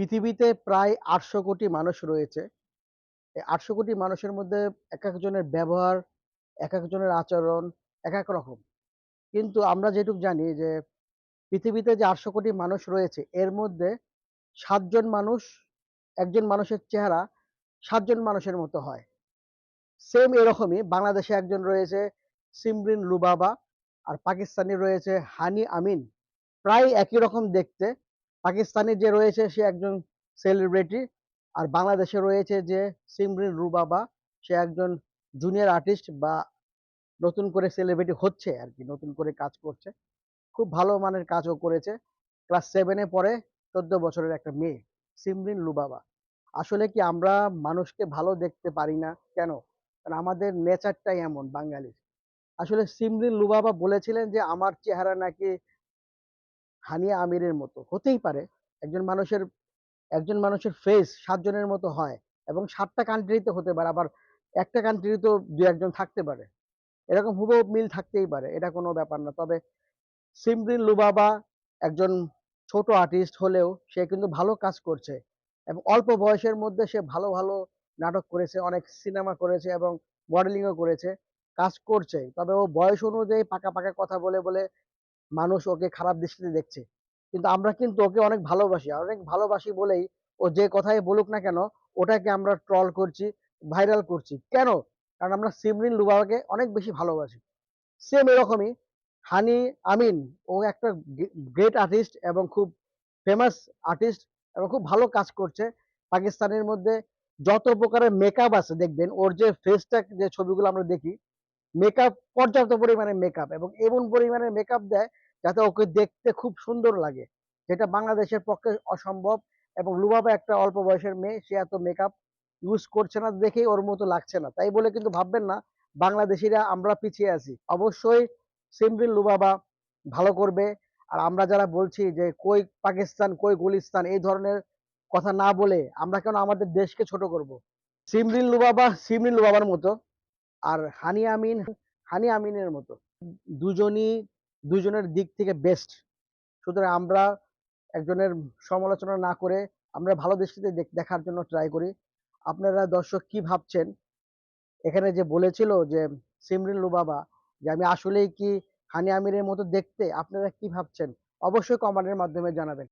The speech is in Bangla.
পৃথিবীতে প্রায় আটশো কোটি মানুষ রয়েছে। এই আটশো কোটি মানুষের মধ্যে এক একজনের ব্যবহার, এক একজনের আচরণ, এক এক রকম। কিন্তু আমরা যেটুক জানি যে, পৃথিবীতে যে আটশো কোটি মানুষ রয়েছে, এর মধ্যে সাতজন মানুষ, একজন মানুষের চেহারা সাতজন মানুষের মতো হয়। সেম এরকমই বাংলাদেশে একজন রয়েছে, সিমরিন লুবাবা, আর পাকিস্তানি রয়েছে হানি আমিন। প্রায় একই রকম দেখতে পাকিস্তানি যে রয়েছে সে একজন সেলিব্রিটি আর বাংলাদেশে রয়েছে যে সিমরিন রুবাবা, সে একজন জুনিয়র আর্টিস্ট বা নতুন করে সেলিব্রিটি হচ্ছে আর কি নতুন করে কাজ করছে। খুব ভালো মানের কাজও করেছে। ক্লাস সেভেনে পড়ে চোদ্দ বছরের একটা মেয়ে, সিমরিন লুবাবা আসলে কি আমরা মানুষকে ভালো দেখতে পারি না? কেন? কারণ আমাদের নেচারটাই এমন বাঙালির। আসলে সিমরিন লুবাবা বলেছিলেন যে, আমার চেহারা নাকি হানিয়া আমিরের মতো। হতেই পারে, একজন মানুষের একজন মানুষের ফেস সাতজনের মতো হয় এবং সাতটা কান্ট্রিতে হতে পারে, আবার একটা কান্ট্রিতেও দু একজন থাকতে পারে। এরকম হুবহু মিল থাকতেই পারে, এটা কোনো ব্যাপার না। তবে সিমরিন লুবাবা একজন ছোট আর্টিস্ট হলেও সে কিন্তু ভালো কাজ করছে এবং অল্প বয়সের মধ্যে সে ভালো ভালো নাটক করেছে, অনেক সিনেমা করেছে এবং মডেলিংও করেছে, কাজ করছে তবে ও বয়স অনুযায়ী পাকা পাকা কথা বলে বলে মানুষ ওকে খারাপ দৃষ্টিতে দেখছে। কিন্তু আমরা কিন্তু ওকে অনেক ভালোবাসি। অনেক ভালোবাসি বলেই ও যে কথাই বলুক না কেন, ওটাকে আমরা ট্রল করছি ভাইরাল করছি। কেন? কারণ আমরা সিমরিন লুবাবাকে অনেক বেশি ভালোবাসি। সেম এরকমই হানি আমিন, ও একটা গ্রেট আর্টিস্ট এবং খুব ফেমাস আর্টিস্ট এবং খুব ভালো কাজ করছে পাকিস্তানের মধ্যে। যত প্রকারের মেকআপ আছে দেখবেন, ওর যে ফেসটা যে ছবিগুলো আমরা দেখি মেকআপ পর্যাপ্ত পরিমাণে মেকআপ এবং এমন পরিমাণে মেকআপ দেয় যাতে ওকে দেখতে খুব সুন্দর লাগে। যেটা বাংলাদেশের পক্ষে অসম্ভব এবং লুবাবা একটা অল্প বয়সের মেয়ে, সে এত মেকআপ ইউজ করছে না দেখেই ওর মতো লাগছে না। তাই বলে কিন্তু ভাববেন না, বাংলাদেশিরা আমরা পিছিয়ে আছি। অবশ্যই সিমরিন লুবাবা ভালো করবে। আর আমরা যারা বলছি যে কই পাকিস্তান, কই গুলিস্তান, এই ধরনের কথা না বলে আমরা কেন আমাদের দেশকে ছোট করব? সিমরিন লুবাবা, সিমরিন লুবাবার মতো আর হানি আমিন, হানি আমিনের মতো। দুজনই, দুজনের দিক থেকে বেস্ট সুতরাং আমরা একজনের সমালোচনা না করে আমরা ভালো দৃষ্টিতে দেখ- দেখার জন্য ট্রাই করি। আপনারা দর্শক কি ভাবছেন? এখানে যে বলেছিল যে সিমরিন লুবাবা, যে আমি আসলেই কি হানি আমিরের মতো দেখতে, আপনারা কি ভাবছেন? অবশ্যই কমেন্টের মাধ্যমে জানাবেন।